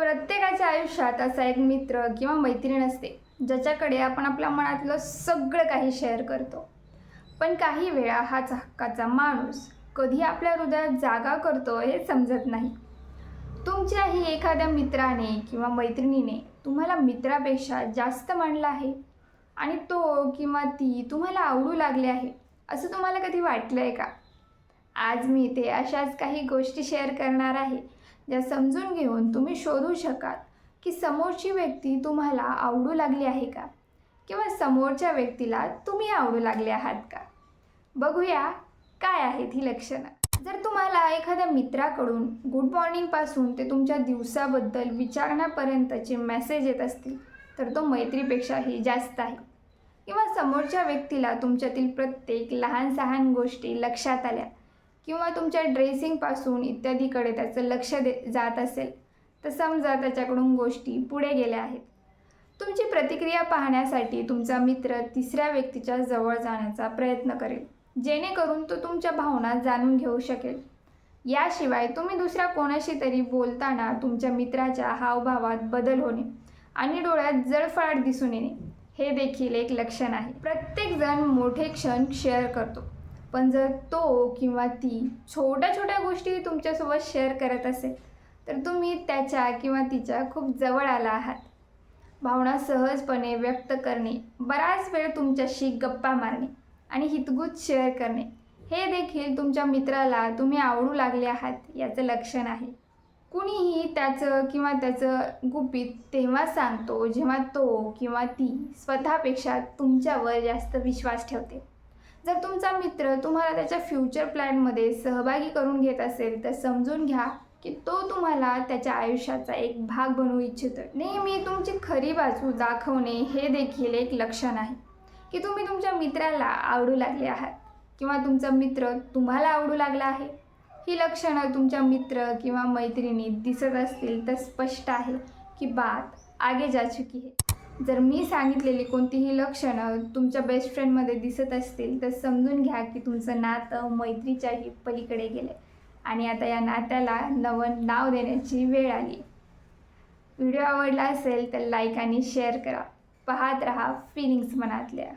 प्रत्येकाच्या आयुष्यात असा एक मित्र किंवा मैत्रीण असते ज्याच्याकडे आपण आपल्या मनातलं सगळं काही शेअर करतो. पण काही वेळा हाच हक्काचा माणूस कधी आपल्या हृदयात जागा करतो हे समजत नाही. तुमच्याही एखाद्या मित्राने किंवा मैत्रिणीने तुम्हाला मित्रापेक्षा जास्त मांडला आहे आणि तो किंवा ती तुम्हाला आवडू लागले आहे असं तुम्हाला कधी वाटलं आहे का? आज मी इथे अशाच काही गोष्टी शेअर करणार आहे. या समजून घेऊन तुम्ही शोधू शकाल की समोरची व्यक्ती तुम्हाला आवडू लागली आहे का? किंवा समोरच्या व्यक्तीला तुम्ही आवडू लागले आहात का? बघूया काय आहेत ही लक्षणं. जर तुम्हाला एखाद्या मित्राकडून गुड मॉर्निंगपासून ते तुमच्या दिवसाबद्दल विचारण्यापर्यंतचे मेसेज येत असतील तर तो मैत्रीपेक्षाही जास्त आहे. किंवा समोरच्या व्यक्तीला तुमच्यातील प्रत्येक लहान सहान गोष्टी लक्षात आल्या किंवा तुमच्या ड्रेसिंगपासून इत्यादीकडे त्याचं लक्ष दे जात असेल तर समजा त्याच्याकडून गोष्टी पुढे गेल्या आहेत. तुमची प्रतिक्रिया पाहण्यासाठी तुमचा मित्र तिसऱ्या व्यक्तीच्या जवळ जाण्याचा प्रयत्न करेल जेणेकरून तो तुमच्या भावना जाणून घेऊ शकेल. याशिवाय तुम्ही दुसऱ्या कोणाशी तरी बोलताना तुमच्या मित्राच्या हावभावात बदल होणे आणि डोळ्यात जळफळाट दिसून येणे हे देखील एक लक्षण आहे. प्रत्येकजण मोठे क्षण शेअर करतो. पण जर तो किंवा ती छोट्या छोट्या गोष्टी तुमच्यासोबत शेअर करत असेल तर तुम्ही त्याच्या किंवा तिच्या खूप जवळ आला आहात. भावना सहजपणे व्यक्त करणे बराच वेळ तुमच्याशी गप्पा मारणे आणि हितगुज शेअर करणे हे देखील तुमच्या मित्राला तुम्ही आवडू लागले आहात याचं लक्षण आहे. कुणीही त्याचं किंवा त्याचं गुपित तेव्हा सांगतो जेव्हा तो किंवा ती स्वतःपेक्षा तुमच्यावर जास्त विश्वास ठेवते. जर तुमचा मित्र तुम्हाला त्याच्या फ्युचर प्लॅनमध्ये सहभागी करून घेत असेल तर समजून घ्या की तो तुम्हाला त्याच्या आयुष्याचा एक भाग बनवू इच्छितो नेहमी तुमची खरी बाजू दाखवणे हे देखील एक लक्षण आहे. की तुम्ही तुमच्या मित्राला आवडू लागले आहात किंवा तुमचा मित्र तुम्हाला आवडू लागला आहे. ही लक्षणं तुमच्या मित्र किंवा मैत्रिणी दिसत असतील तर स्पष्ट आहे की बात आगे जा चुकी है जर मी सांगितलेली कोणतीही लक्षणं तुमच्या बेस्ट फ्रेंडमध्ये दिसत असतील तर समजून घ्या की तुमचं नातं मैत्रीच्याही पलीकडे गेले आणि आता या नात्याला नवं नाव देण्याची वेळ आली. व्हिडिओ आवडला असेल तर लाईक आणि शेअर करा. पाहत रहा फिलिंग्स मनातल्या.